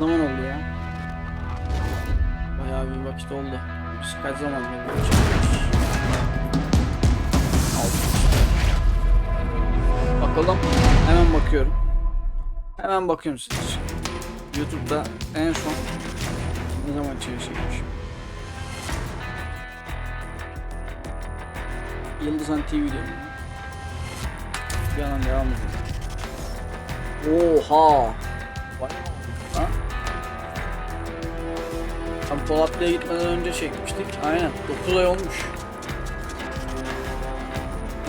Evet. Zaman oldu ya. Bayağı bir vakit oldu. Biz kaç zaman. Bakalım. Hemen bakıyorum. Hemen bakıyorum için. YouTube'da en son ne zaman çekmişim? Yıldızhan TV diyorum. Bir yandan devam edelim. Oha! Polatlı'ya gitmeden önce çekmiştik. Aynen. 9 ay olmuş.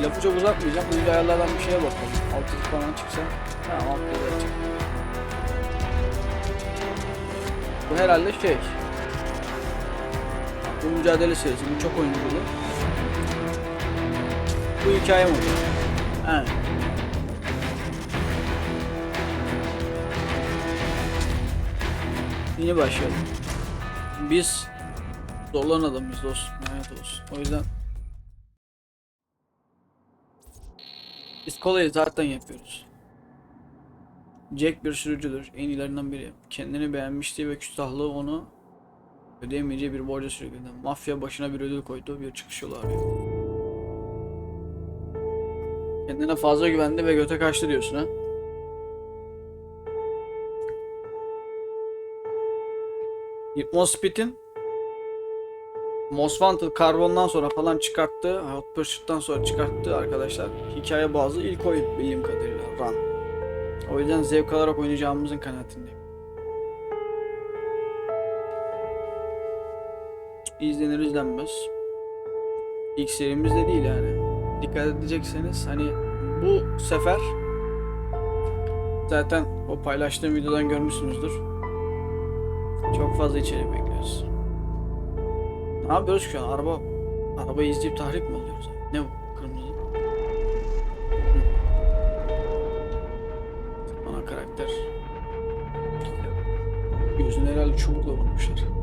Lafı çok uzatmayacağım. Biz ayarlardan bir şeye bakalım. Altı falan çıksa. Tamam çık. Bu herhalde şey. Bu mücadele serisi. Bu çok oyunculu. Bu hikaye modu. Aynen. Yeni başlayalım. Biz zorlan adamız dostum. Lanet olsun. O yüzden biz kolayı zaten yapıyoruz. Jack bir sürücüdür. En iyilerinden biri. Kendini beğenmişliği ve küstahlığı onu ödeyemeyeceği bir borca sürükledi. Mafya başına bir ödül koydu. Bir çıkış yolu arıyor. Kendine fazla güvendi ve göte kaçtı diyorsun ha? Speed'in Most Wanted Carbon'dan sonra falan çıkarttığı, Hot Pursuit'tan sonra çıkarttığı arkadaşlar hikaye bazı ilk oyun bildiğim kadarıyla Run. O yüzden zevk alarak oynayacağımızın kanaatindeyim. İzlenir izlenmez. İlk serimiz de değil yani. Dikkat edecekseniz hani bu sefer zaten o paylaştığım videodan görmüşsünüzdür. Çok fazla içerik bekliyoruz. Ne yapıyoruz şu an? Araba arabayı izleyip tahrip mi oluyoruz? Ne bu? Kırmızı. Ana karakter. Gözünü herhalde çubukla vurmuşlar.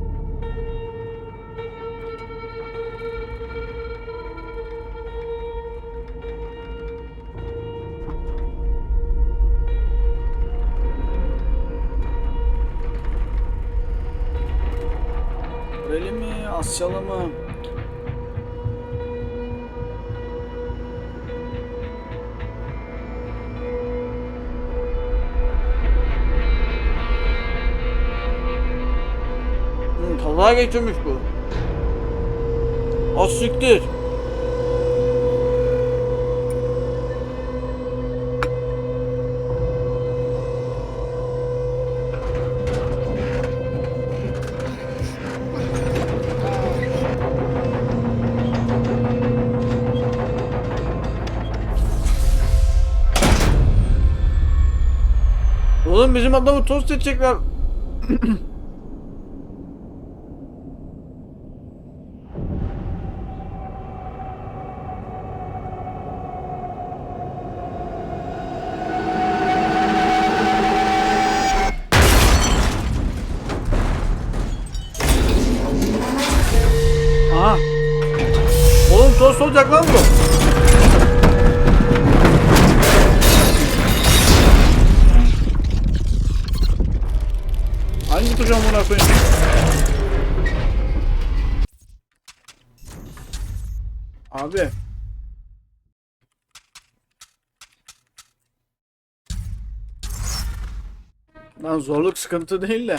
Mı? Hı, kaza geçirmiş bu. Az siktir. Bizim adamı tost edecekler. Aha. Oğlum tost olacak lan bu. Hangi tutacağım buna koyayım? Abi. Lan zorluk sıkıntı değil de.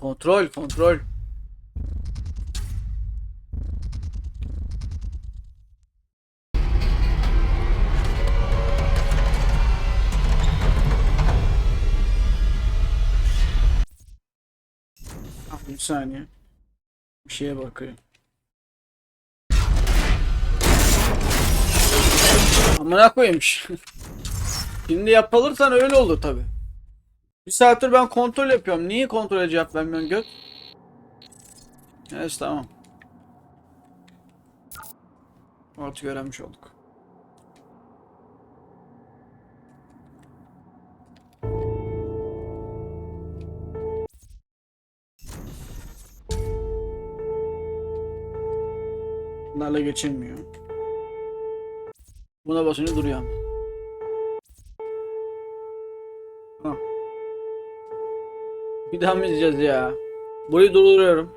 Kontrol, kontrol. Ah, Bir saniye. Bir şeye bakayım. Amına koyayım. Şimdi yapılırsan öyle olur tabi. Bir saattir ben kontrol yapıyorum. Niye kontrole cevap vermiyorsun göt? Evet tamam. Artık öğrenmiş olduk. Bunlarla geçilmiyor. Buna basınca duruyor. Ha. Bir daha mı izleyeceğiz ya? Burayı durduruyorum.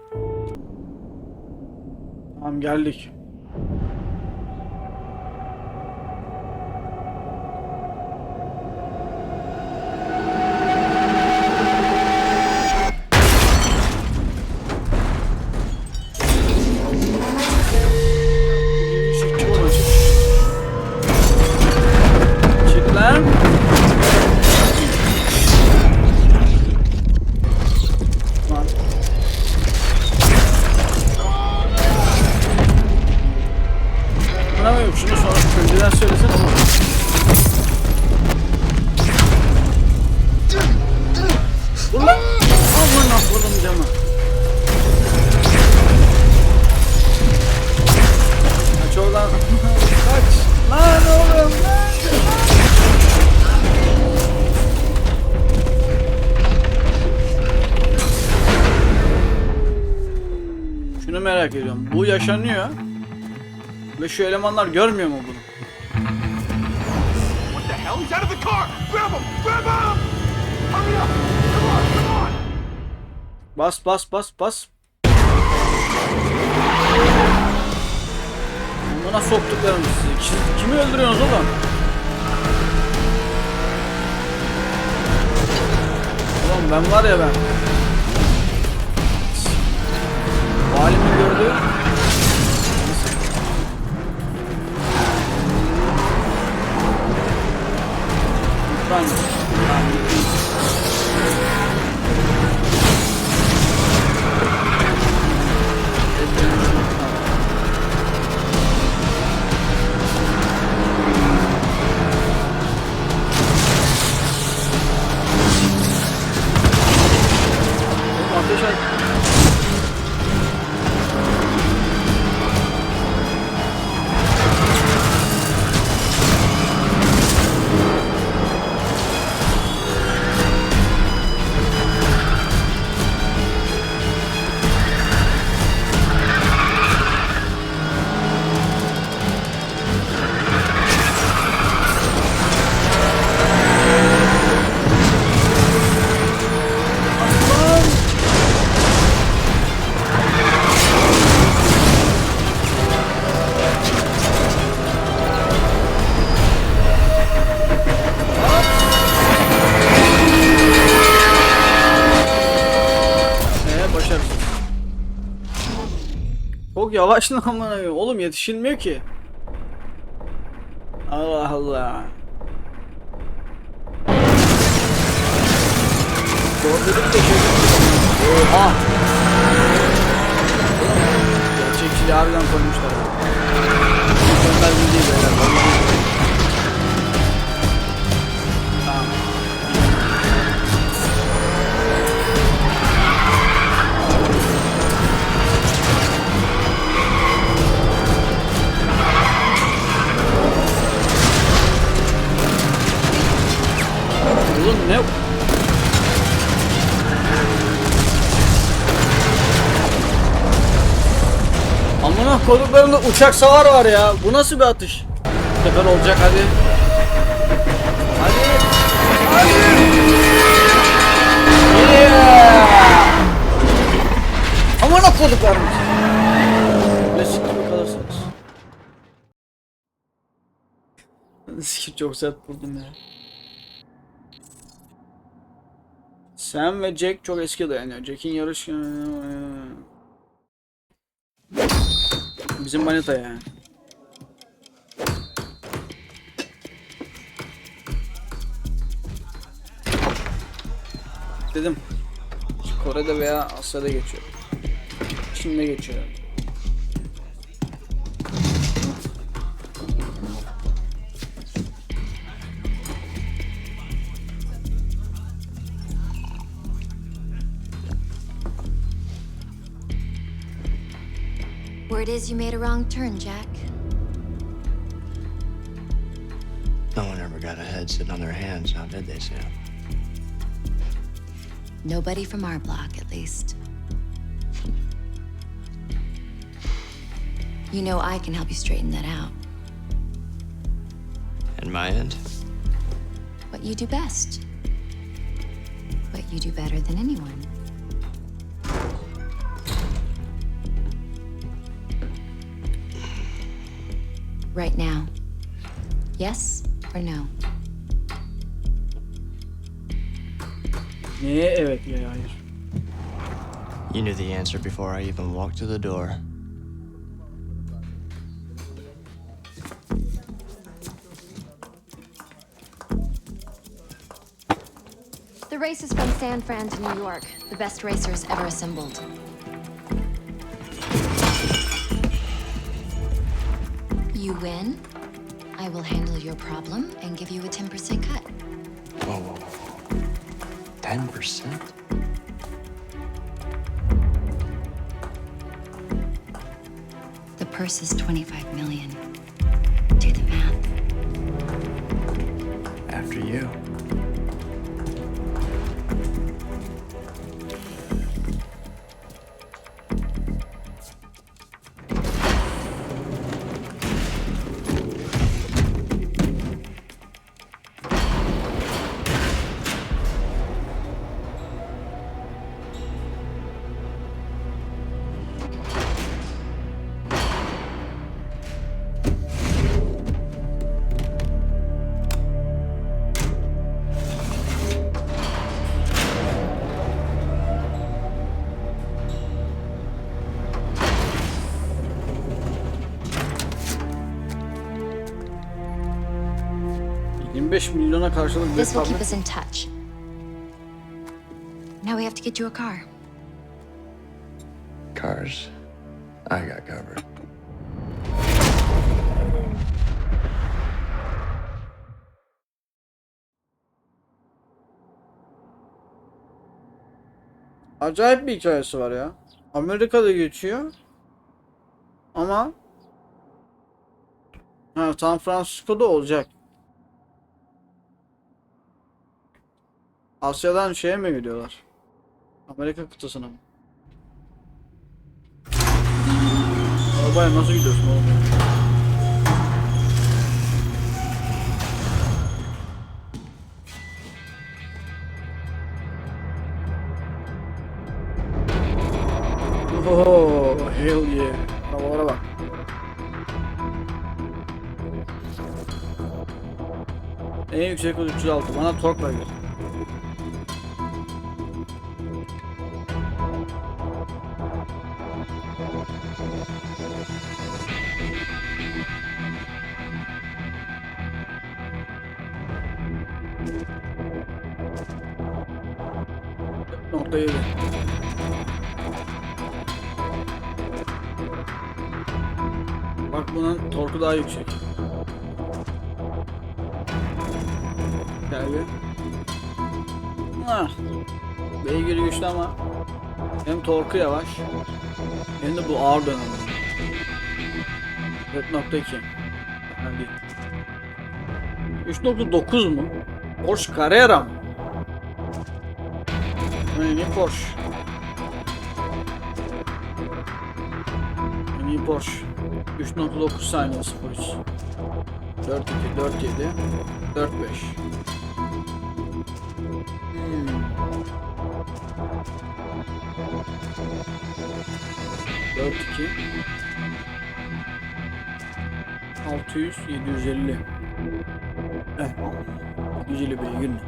Tamam geldik. Yaşanıyor. Ve şu elemanlar görmüyor mu bunu? Bas bas bas bas. Buna soktuklarım sizi. Ki- Kimi öldürüyorsunuz oğlum? Oğlum ben var ya ben. Valimi gördü. Vamos. Yavaş lan amına koyayım. Oğlum yetişilmiyor ki. Allah Allah. Şey. Oha. Gerçekçiliği harbiden koymuşlar. Mükemmel bir değil beyler. Amına koduklarında uçak savar var ya. Bu nasıl bir atış? Bu sefer olacak hadi. Hadi. Hadi. Yeah. Amına koduklarımız. Klasik gibi kalırsanız. Sikim çok sert vurdum ya. Sam ve Jack çok eski dayanıyor. Jack'in yarış... Bizim manita yani. Dedim. Kore'de veya Asya'da geçiyor. Çin'de geçiyor. Word is you made a wrong turn, Jack. No one ever got ahead sitting on their hands, now did they, Sam? Nobody from our block, at least. You know I can help you straighten that out. And my end? What you do best. What you do better than anyone. Right now. Yes or no? Neye evet ya hayır. You knew the answer before I even walked to the door. The race is from San Fran to New York. The best racers ever assembled. You win. I will handle your problem and give you a 10% cut. Whoa, whoa, whoa. Ten percent? The purse is 25 million. Do the math. After you. Cık, 25 milyona karşılık bir This will keep tablet. us in touch. Now we have to get you a car. Cars. I got covered. Acayip bir hikayesi var ya. Amerika'da geçiyor. Ama ha, San Francisco'da olacak. Asya'dan şeye mi gidiyorlar? Amerika kıtasına mı? Arabaya nasıl gidiyorsun oğlum? Oh, hell yeah. Havalara. En yüksek hız 306. Bana tork ver. Beygiri güçlü ama hem torku yavaş hem de bu ağır dönem. 4.2 Yani değil. 3.9 mu? Porsche Carrera mı? Yani Porsche. Yani Porsche. 3.9 saniye 03 4 2 4 4 2 600 750 Eh 750 beygir ne?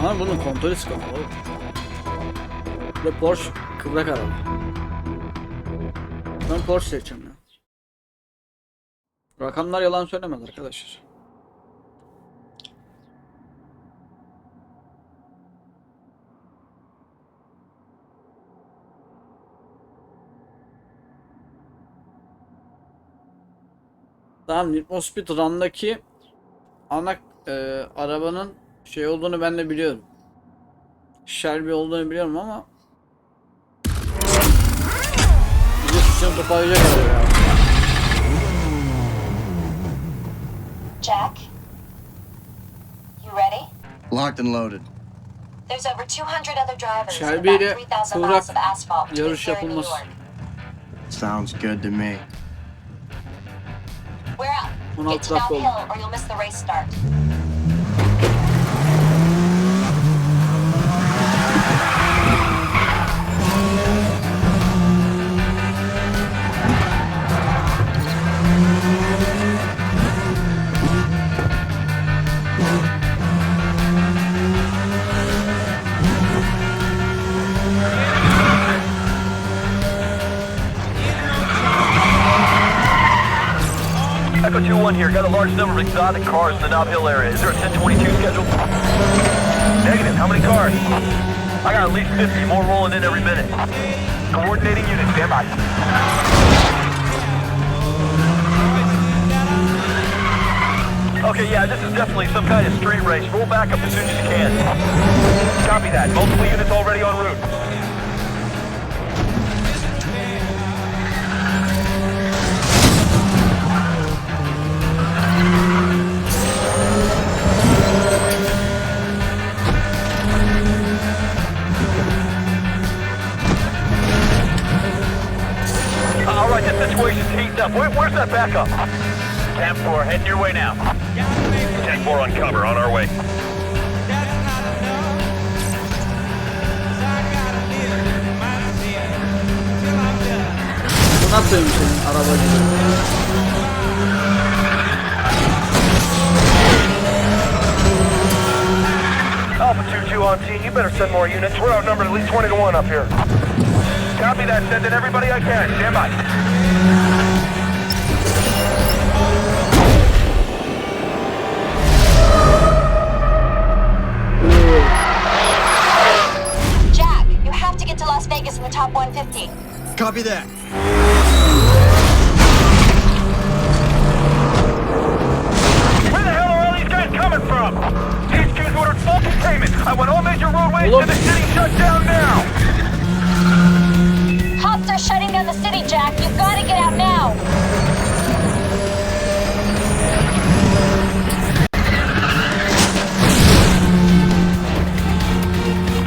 Ama bunun kontrolü sıkıntı oğlum. Ve Porsche kıvrak araba. Ben Porsche seçeceğim ya. Rakamlar yalan söylemez arkadaşlar. Tamam Need for Speed Run'daki ana e, arabanın şey olduğunu ben de biliyorum. Shelby olduğunu biliyorum ama bir de suçunu toparlayacak ya. Jack? You ready? Locked and loaded. There's over 200 other drivers and about 3,000 kıvrak miles of asphalt between yarış here and New. York. Sounds good to me. We're out. 16 Get to downhill or you'll miss the race start. Echo 2-1 here. Got a large number of exotic cars in the Knob Hill area. Is there a 1022 scheduled? Negative. How many cars? I got at least 50. More rolling in every minute. Coordinating unit. Stand by. Okay, yeah, this is definitely some kind of street race. Roll back up as soon as you can. Copy that. Multiple units already en route. Up. Where, where's that 10-4, heading your way now. 10-4 on cover, on our way. Alpha 2-2 on T, you better send more units. We're outnumbered at least 20 to 1 up here. Copy that, Send sending everybody I can. Stand by. To in the top 150. Copy that. Where the hell are all these guys coming from? HQ's ordered full containment. I want all major roadways Oğlum. in the city shut down now. Cops are shutting down the city, Jack. You've got to get out now.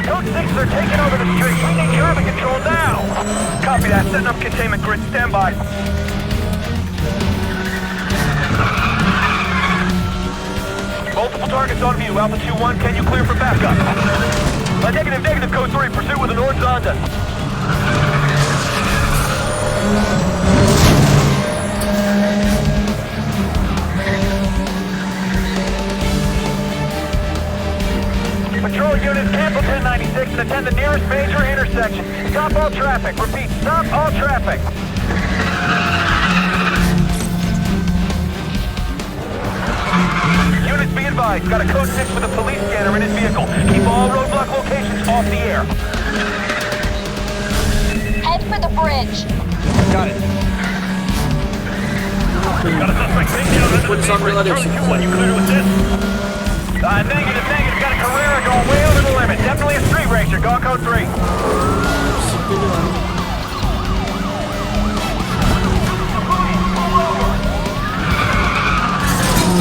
Code 6, they're taking over the street. We need traffic control now. Copy that. Setting up containment grid. Stand by. Multiple targets on view. Alpha 2-1, can you clear for backup? Uh, negative, negative, code 3. Pursuit with an orange Zonda. Patrol units, cancel 1096 and attend the nearest major intersection. Stop all traffic. Repeat, stop all traffic. Units be advised, got a code 6 with a police scanner in his vehicle. Keep all roadblock locations off the air. Head for the bridge. Got it. Got a suspect pinned down under the Polis speed amcalar bridge. yapsın. Charlie 2-1, you clear to assist? Uh, negative, negative. Got a Carrera going way over the limit. Definitely a street racer. Go code 3.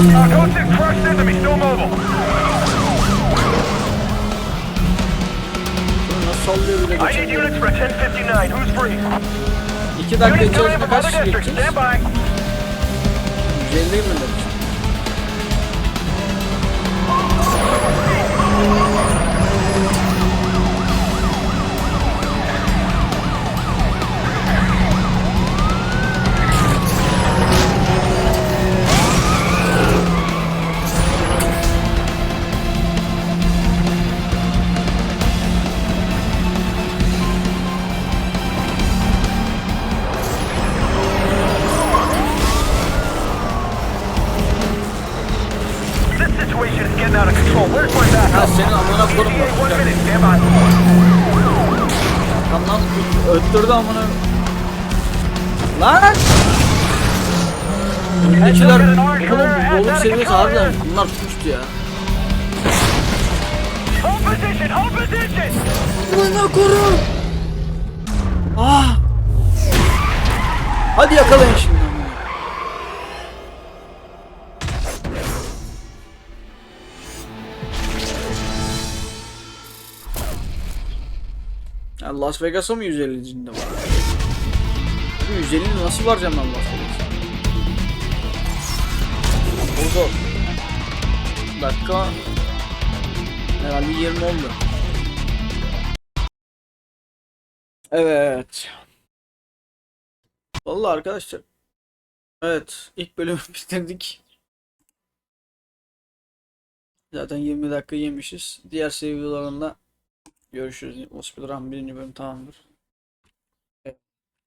Uh, code 6 crushed into me. Still mobile. Bunu Nasıl sallıyor bile I need units for 1059. Who's free? 2 dakika Units coming in içerisinde kaç kişi geçeceğiz? 150 mi amına. Lan! Öndekiler oğlum boluk seviyesi harbiden bunlar puştu ya. Bana koru. Ah! Hadi yakalayın şimdi. amına. Ya Las Vegas'a mı 150 cinde var? Bu 150 nasıl varacağım ben Las Vegas'a? O zor. Dakika herhalde 20 oldu. Evet. Vallahi arkadaşlar. Evet, ilk bölümü bitirdik. Zaten 20 dakika yemişiz. Diğer seviyelerinde görüşürüz. Hospital Run birinci bölüm tamamdır.